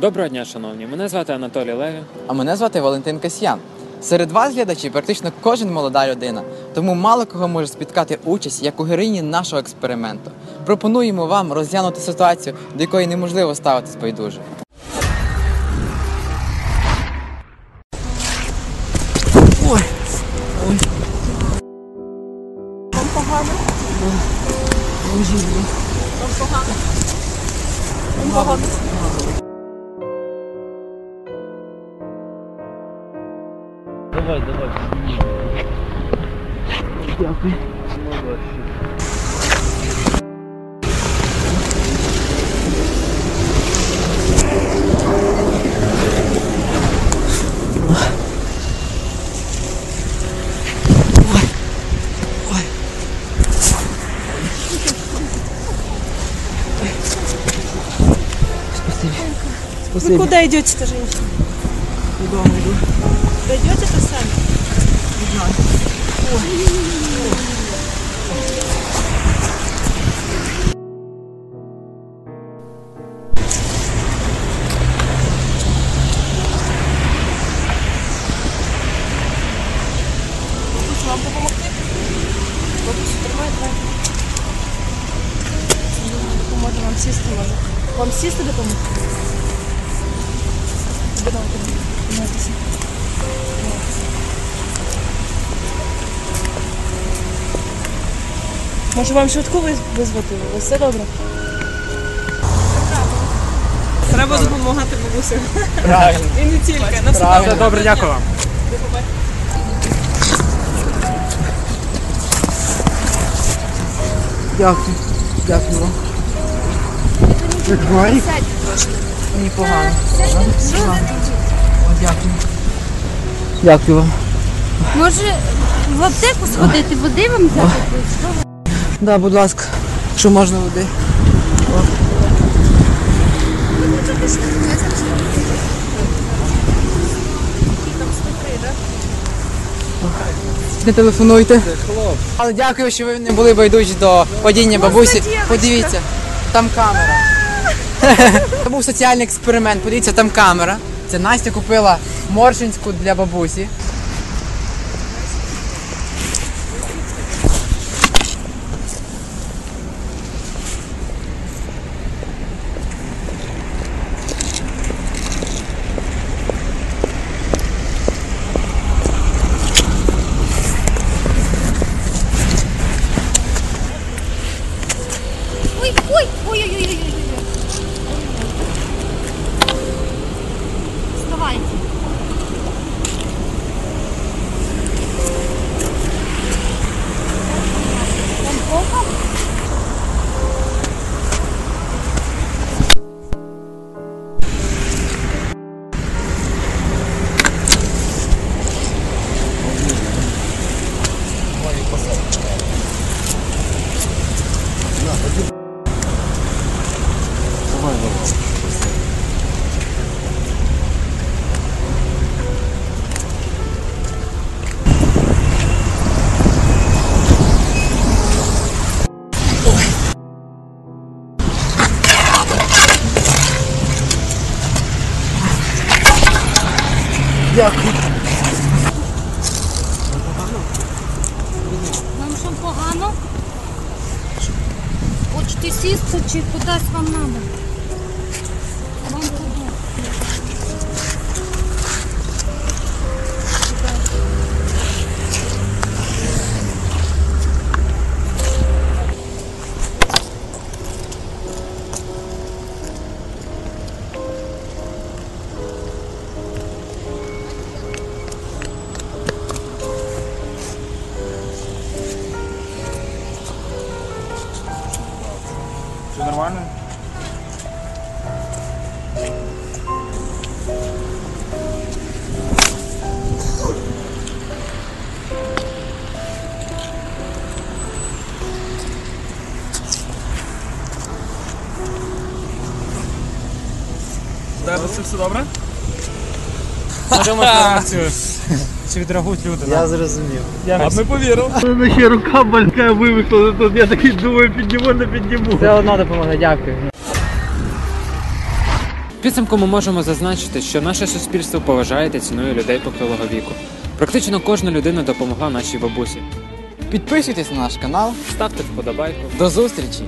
Доброго дня, шановні. Мене звати Анатолій Левін. А мене звати Валентин Касьян. Серед вас, глядачі, практично кожен молода людина, тому мало кого може спіткати участь як у героїні нашого експерименту. Пропонуємо вам розглянути ситуацію, до якої неможливо ставитись байдуже. Ой, ой. Вам погано? Ой. Вам погано? Вам погано? Давай, давай. Дякую. Вы куда идете-то, женщина? додому йду. Дойдете то сами? Не знаю. Хочу вам допомогти. Бабусю, тримайте. Може вам сісти, може. Вам сісти допомогти? Може вам швидку виз- визвати? У вас все добре? Треба допомагати бабусям. Правильно. І не тільки. На все Добре, дякую вам. Дякую. Дякую вам. Як Мені погано. Погано? Дякую. Дякую вам. Може в аптеку сходити, води вам взяти? Да, будь ласка, що можна води. Не телефонуйте. Але дякую, що ви не були байдужі до падіння бабусі. Подивіться, там камера. Це був соціальний експеримент. Подивіться, там камера. Це Настя купила моршинську для бабусі. Вам що погано? Хочете сісти чи кудись вам треба? Все нормально? Тебе це все добре? Можемо реакцію. Чи відреагують люди? Я зрозумів. Я не повірив. мене ще рука болька вивихла тут. Я такий думаю, підніму, не підніму. Все одно допомогли, дякую. підсумку ми можемо зазначити, що наше суспільство поважає та цінує людей похилого віку. Практично кожна людина допомогла нашій бабусі. Підписуйтесь на наш канал. Ставте вподобайку. До зустрічі!